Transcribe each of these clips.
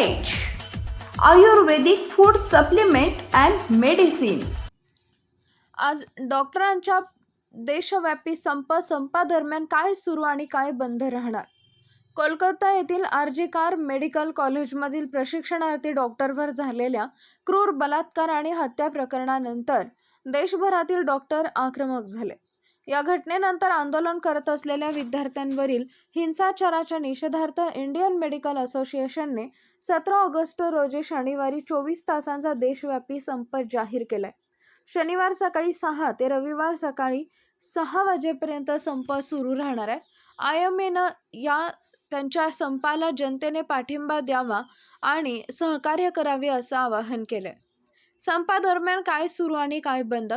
Ayurvedic food supplement and medicine आज डॉक्टरांच्या देशव्यापी संप संपादरम्यान काय सुरू आणि काय बंद राहणार? कोलकाता येथील आर्जिकार कार मेडिकल कॉलेजमधील प्रशिक्षणार्थी डॉक्टरवर झालेल्या क्रूर बलात्कार आणि हत्या प्रकरणानंतर देशभरातील डॉक्टर आक्रमक झाले. या घटनेनंतर आंदोलन करत असलेल्या विद्यार्थ्यांवरील हिंसाचाराच्या निषेधार्थ इंडियन मेडिकल असोसिएशनने सतरा ऑगस्ट रोजी शनिवारी चोवीस तासांचा देशव्यापी संप जाहीर केलाय. शनिवार सकाळी सहा ते रविवार सकाळी सहा वाजेपर्यंत संप सुरू राहणार आहे. आय एम एनं या त्यांच्या संपाला जनतेने पाठिंबा द्यावा आणि सहकार्य करावे असं आवाहन केलंय. संपादरम्यान काय सुरू आणि काय बंद?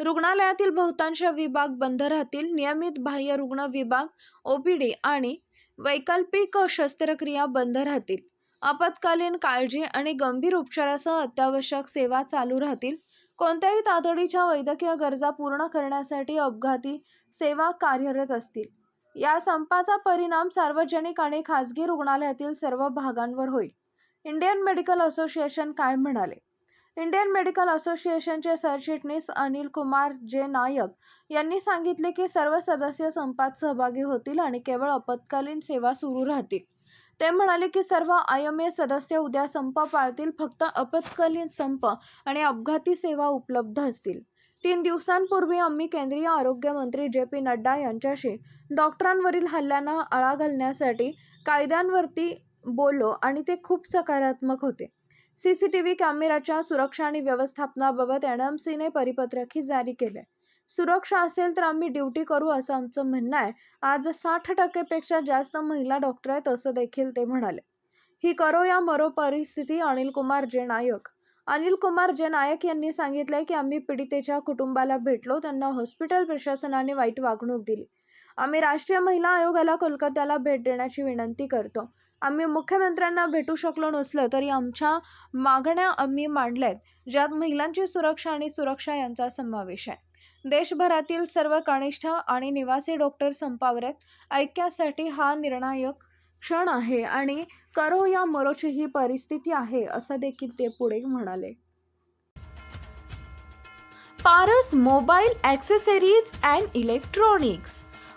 रुग्णालयातील बहुतांश विभाग बंद राहतील. नियमित बाह्य रुग्ण विभाग ओपीडी आणि वैकल्पिक शस्त्रक्रिया बंद राहतील. आपत्कालीन काळजी आणि गंभीर उपचारासह अत्यावश्यक सेवा चालू राहतील. कोणत्याही तातडीच्या वैद्यकीय गरजा पूर्ण करण्यासाठी अपघाती सेवा कार्यरत असतील. या संपाचा परिणाम सार्वजनिक आणि खाजगी रुग्णालयातील सर्व भागांवर होईल. इंडियन मेडिकल असोसिएशन काय म्हणाले? इंडियन मेडिकल असोसिएशनचे सरचिटणीस अनिल कुमार जे नायक यांनी सांगितले की सर्व सदस्य संपात सहभागी होतील आणि केवळ आपत्कालीन सेवा सुरू राहतील. ते म्हणाले की सर्व आय एम ए सदस्य उद्या संप पाळतील फक्त आपत्कालीन संप आणि अपघाती सेवा उपलब्ध असतील. तीन दिवसांपूर्वी आम्ही केंद्रीय आरोग्यमंत्री जे पी नड्डा यांच्याशी डॉक्टरांवरील हल्ल्यांना आळा घालण्यासाठी कायद्यांवरती बोललो आणि ते खूप सकारात्मक होते. सी सी टी व्ही कॅमेराच्या सुरक्षा आणि व्यवस्थापनाबाबत एन एम सीने परिपत्रकही जारी केले. सुरक्षा असेल तर आम्ही ड्युटी करू असं आमचं म्हणणं आहे. आज साठ टक्केपेक्षा जास्त महिला डॉक्टर आहेत असं देखील ते म्हणाले. ही करो या मरो परिस्थिती अनिल कुमार जे नायक. अनिल कुमार जे नायक यांनी सांगितलंय की आम्ही पीडितेच्या कुटुंबाला भेटलो त्यांना हॉस्पिटल प्रशासनाने वाईट वागणूक दिली. आम्ही राष्ट्रीय महिला आयोगाला कोलकात्याला भेट देण्याची विनंती करतो. आम्ही मुख्यमंत्र्यांना भेटू शकलो नसलं तरी आमच्या मागण्या आम्ही मांडल्या आहेत ज्यात महिलांची सुरक्षा आणि सुरक्षा यांचा समावेश आहे. देशभरातील सर्व कनिष्ठ आणि निवासी डॉक्टर संपावर आहेत ऐक्यासाठी हा निर्णायक क्षण आहे आणि करो या मरोची ही परिस्थिती आहे असं देखील ते पुढे म्हणाले. Paras mobile accessories and electronics